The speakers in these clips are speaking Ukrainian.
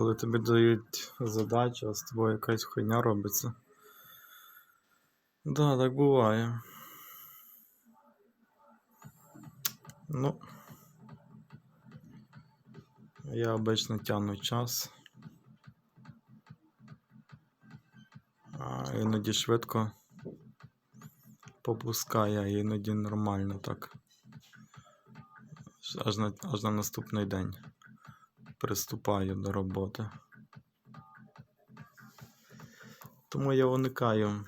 Коли тобі дають задачу, а з тобою якась хуйня робиться. Да, так буває. Ну. Я обично тягну час. А іноді швидко попускає, а іноді нормально так. Аж на, аж на наступний день приступаю до роботи. Тому я уникаю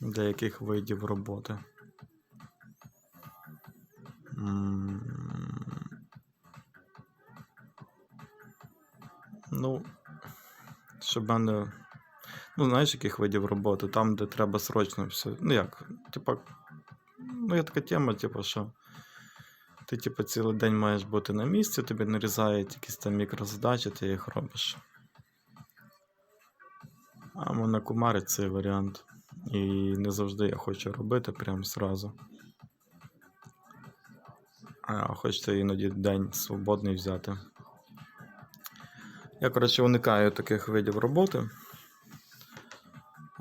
деяких видів роботи. Ну, щоб мене. Ну, знаєш, яких видів роботи? Там, де треба срочно все. Ну як? Типа. Ну, є така тема, типу, що ти, типу, цілий день маєш бути на місці, тобі нарізають якісь там мікрозадачі, ти їх робиш. А мене кумарить цей варіант. І не завжди я хочу робити прямо зразу. А хочеться іноді день свободний взяти. Я, коротше, уникаю таких видів роботи.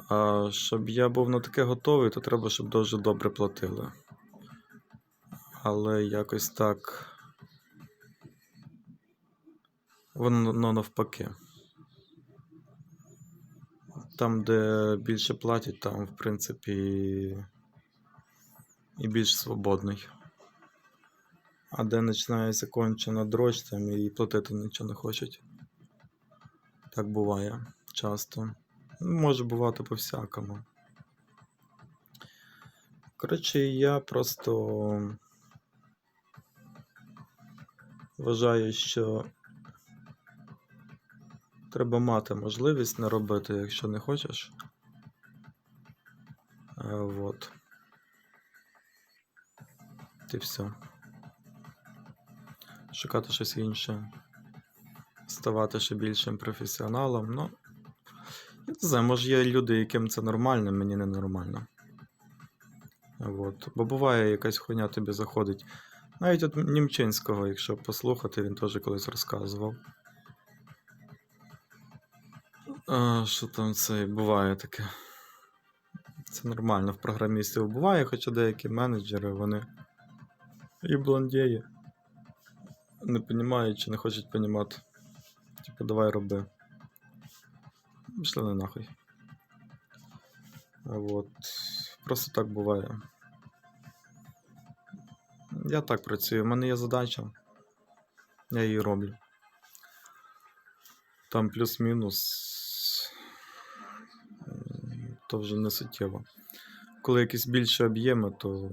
А щоб я був на таке готовий, то треба, щоб дуже добре платили. Але якось так. Воно навпаки. Там, де більше платять, там, в принципі, і більш свободний. А де починається кончена дрочь, там і платити нічого не хочуть. Так буває часто. Може бувати по-всякому. Коротше, я просто вважаю, що треба мати можливість не робити, якщо не хочеш. Е, Вот. І все. Шукати щось інше. Ставати ще більшим професіоналом. Ну, я не знаю, може є люди, яким це нормально, мені не нормально. От. Бо буває, якась хуйня тобі заходить. Навіть от Німчинського, якщо послухати, він теж колись розказував. А, що там це буває таке? Це нормально в програмістів буває, хоча деякі менеджери, вони і блондєї не розуміють чи не хочуть розуміти. Типу, давай роби. Пішли не нахуй. А Вот. Просто так буває. Я так працюю. У мене є задача. Я її роблю. Там плюс-мінус. То вже не суттєво. Коли якісь більші об'єми, то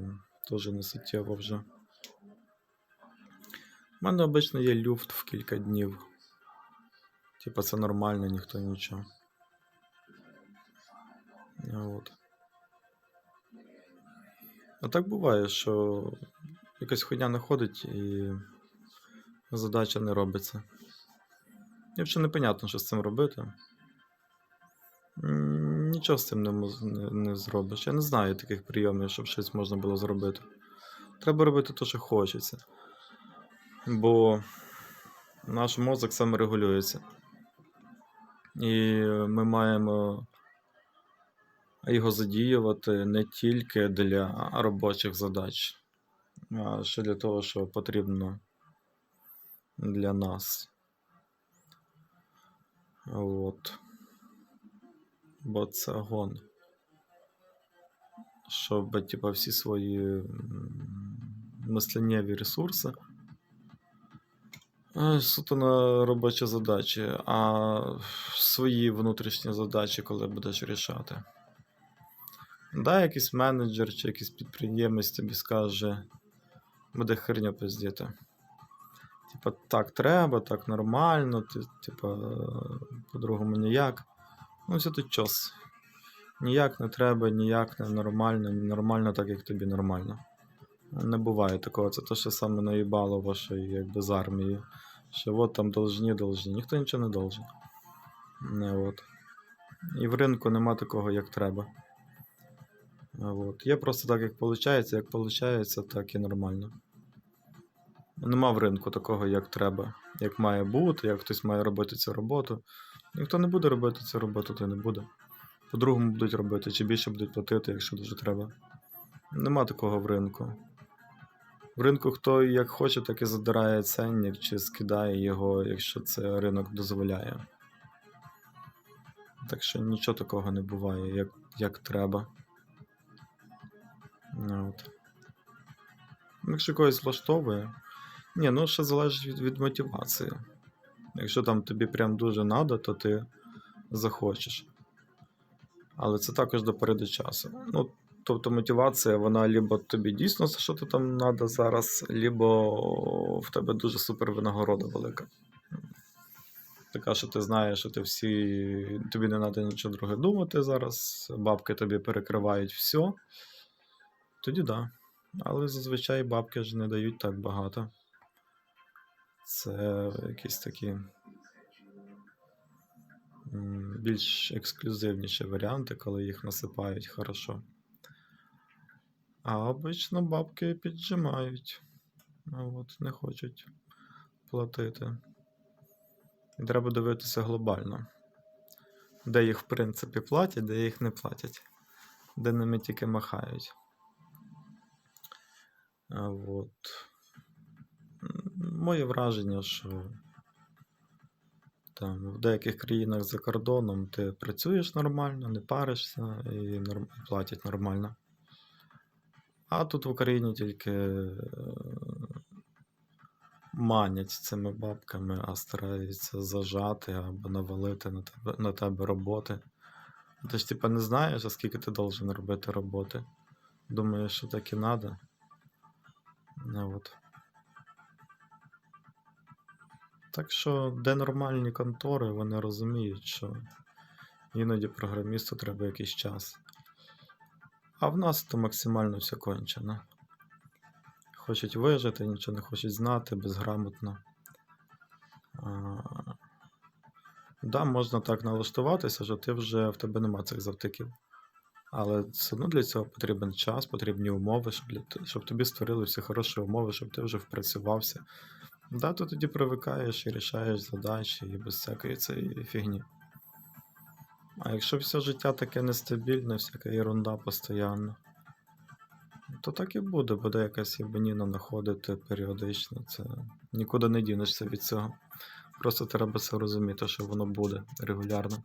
теж не суттєво вже. У мене обично є люфт в кілька днів. Типа це нормально, ніхто нічого. От. А так буває, що якась хуйня находить і задача не робиться. І взагалі непонятно, що з цим робити. Нічого з цим не, не, не зробиш. Я не знаю таких прийомів, щоб щось можна було зробити. Треба робити те, що хочеться. Бо наш мозок саморегулюється. І ми маємо його задіювати не тільки для робочих задач, ще для того, що потрібно для нас. От. Гон. Щоб типа, всі свої мисленнєві ресурси е, суто на робочі задачі, а свої внутрішні задачі, коли будеш рішати. Да, якийсь менеджер чи якийсь підприємець тобі скаже, буде херня пиздіти. Типа, так треба, так нормально, типа, по-другому ніяк. Ну, все тут час. Ніяк не треба, ніяк не нормально, нормально так, як тобі нормально. Не буває такого. Це те, що саме наїбало вашої, якби з армії. Що от там должні, должні. Ніхто нічого не должен. Не, от. І в ринку нема такого, як треба. От. Є просто так, як виходить, як виходить, так і нормально. Нема в ринку такого, як треба, як має бути, як хтось має робити цю роботу. Ніхто не буде робити цю роботу, то не буде. По-другому будуть робити, чи більше будуть платити, якщо дуже треба. Нема такого в ринку. В ринку хто як хоче, так і задирає ценник, чи скидає його, якщо це ринок дозволяє. Так що нічого такого не буває, як, як треба. Ну, От. Якщо когось влаштовує. Ні, ну ще залежить від, від мотивації. Якщо там тобі прям дуже надо, то ти захочеш. Але це також до пори часу. Ну, тобто мотивація, вона либо тобі дійсно що то там треба зараз, либо в тебе дуже супер винагорода велика. Така, що ти знаєш, що ти всі. Тобі не треба нічого друге думати зараз, бабки тобі перекривають все. Тоді. Да. Але зазвичай бабки ж не дають так багато. Це якісь такі більш ексклюзивніші варіанти, коли їх насипають хорошо. А обично бабки піджимають. От, не хочуть платити. І треба дивитися глобально. Де їх, в принципі, платять, де їх не платять. Де ними тільки махають. От. Моє враження, що там в деяких країнах за кордоном ти працюєш нормально, не паришся і норм... платять нормально. А тут в Україні тільки е, манять цими бабками, а стараються зажати або навалити на тебе, на тебе роботи. Ти ж типа не знаєш, а скільки ти должен робити роботи. Думаєш, що так і надо. Ну, от. Так що, де нормальні контори, вони розуміють, що іноді програмісту треба якийсь час. А в нас то максимально все кончено. Хочуть вижити, нічого не хочуть знати, безграмотно. А, да, можна так налаштуватися, що ти вже в тебе нема цих завтиків. Але все одно для цього потрібен час, потрібні умови, щоб, для щоб тобі створили всі хороші умови, щоб ти вже впрацювався. Да, ти тоді привикаєш і рішаєш задачі і без всякої цієї фігні. А якщо все життя таке нестабільне, всяка ерунда постійно, то так і буде, буде якась єбаніна знаходити періодично. Це нікуди не дінешся від цього. Просто треба це розуміти, що воно буде регулярно.